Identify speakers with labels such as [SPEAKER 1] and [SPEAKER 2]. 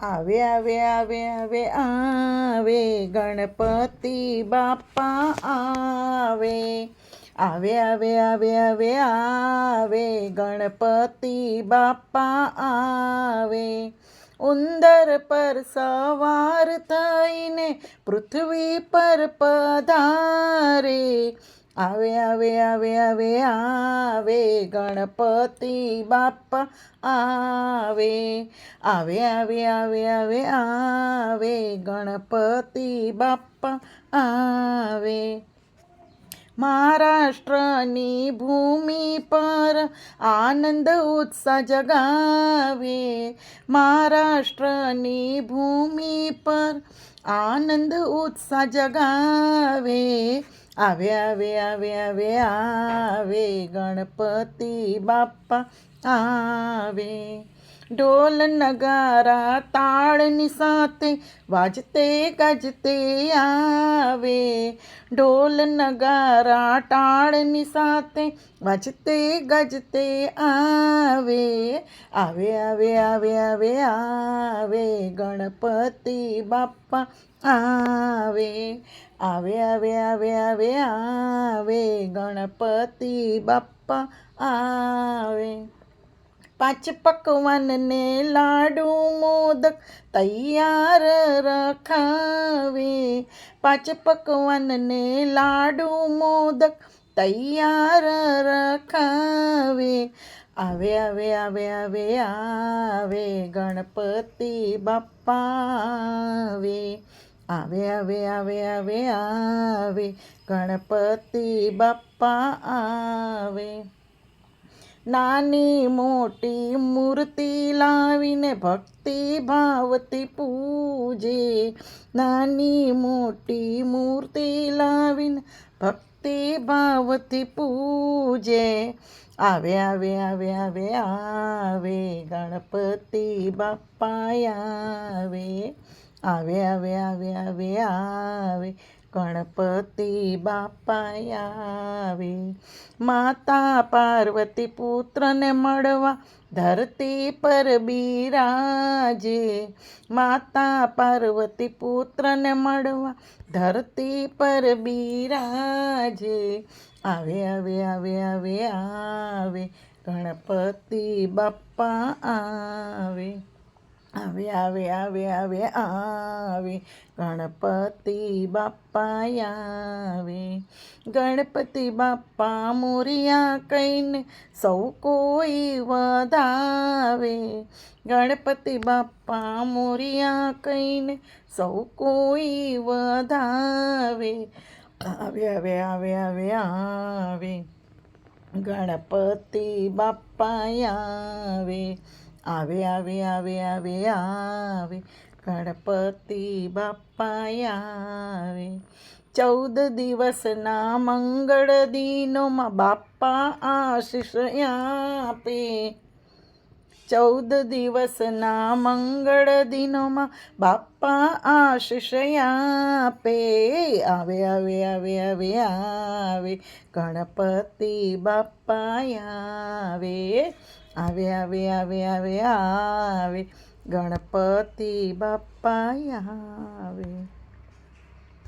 [SPEAKER 1] આવે આવે આવે આવે આવે, ગણપતિ બાપા આવે. આવે આવે આવે આવે આવે, ગણપતિ બાપા આવે. ઉંદર પર સવાર થઈને પૃથ્વી પર પધારે. આવે આવે આવે આવે આવે, ગણપતિ બાપા આવે. આવે આવે આવે આવે આવે, ગણપતિ બાપા આવે. મહારાષ્ટ્રની ભૂમિ પર આનંદ ઉત્સાહ જગાવે. મહારાષ્ટ્રની ભૂમિ પર આનંદ ઉત્સાહ જગાવે. આવે આવે આવે આવે આવે ગણપતિ બાપા આવે. ઢોલ નગારા તાળની સાથે વાજતે ગાજતે આવે. ઢોલ નગારા તાળની સાથે વાજતે ગાજતે આવે. આવે આવે આવે આવે આવે. ગણપતિ બાપા આવે. આવે આવે આવે આવે આવે. ગણપતિ બાપા આવે. પાંચ પકવાનને લાડુ મોદક તૈયાર રખાવે. પાંચ પકવાનને લાડુ મોદક તૈયાર રખાવે. આવે આવે આવે આવે આવે, ગણપતિ બાપા આવે આવે આવે આવે આવે આવે, ગણપતિ બાપા આવે. નાની મોટી મૂર્તિ લાવીને ભક્તિ ભાવથી પૂજે. નાની મોટી મૂર્તિ લાવીને ભક્તિ ભાવથી પૂજે. આવે આવે આવે આવે આવે, ગણપતિ બાપા આવે. આવે આવે આવે આવે આવે ગણપતિ બાપા આવે. માતા પાર્વતી પુત્રને મળવા ધરતી પર બિરાજે. માતા પાર્વતી પુત્રને મળવા ધરતી પર બિરાજે. આવે આવે આવે આવે આવે. ગણપતિ બાપા આવે. આવે આવે આવે આવે આવે. ગણપતિ બાપા આવે. ગણપતિ બાપા મોરિયા કહીને સૌ કોઈ વધાવે. ગણપતિ બાપા મોરિયા કહીને સૌ કોઈ વધાવે. આવે આવે આવે આવે આવે. ગણપતિ બાપા આવે. આવે આવે આવે આવે આવે. ગણપતિ બાપા આવે. ચૌદ દિવસના મંગળ દિનોમાં બાપા આશીષ આપે. ચૌદ દિવસના મંગળ દિનોમાં બાપા આશીષ આપે. આવે આવે આવે આવે આવે. ગણપતિ બાપા આવે. આવે આવે આવે આવે આવે. ગણપતિ બાપા આવે.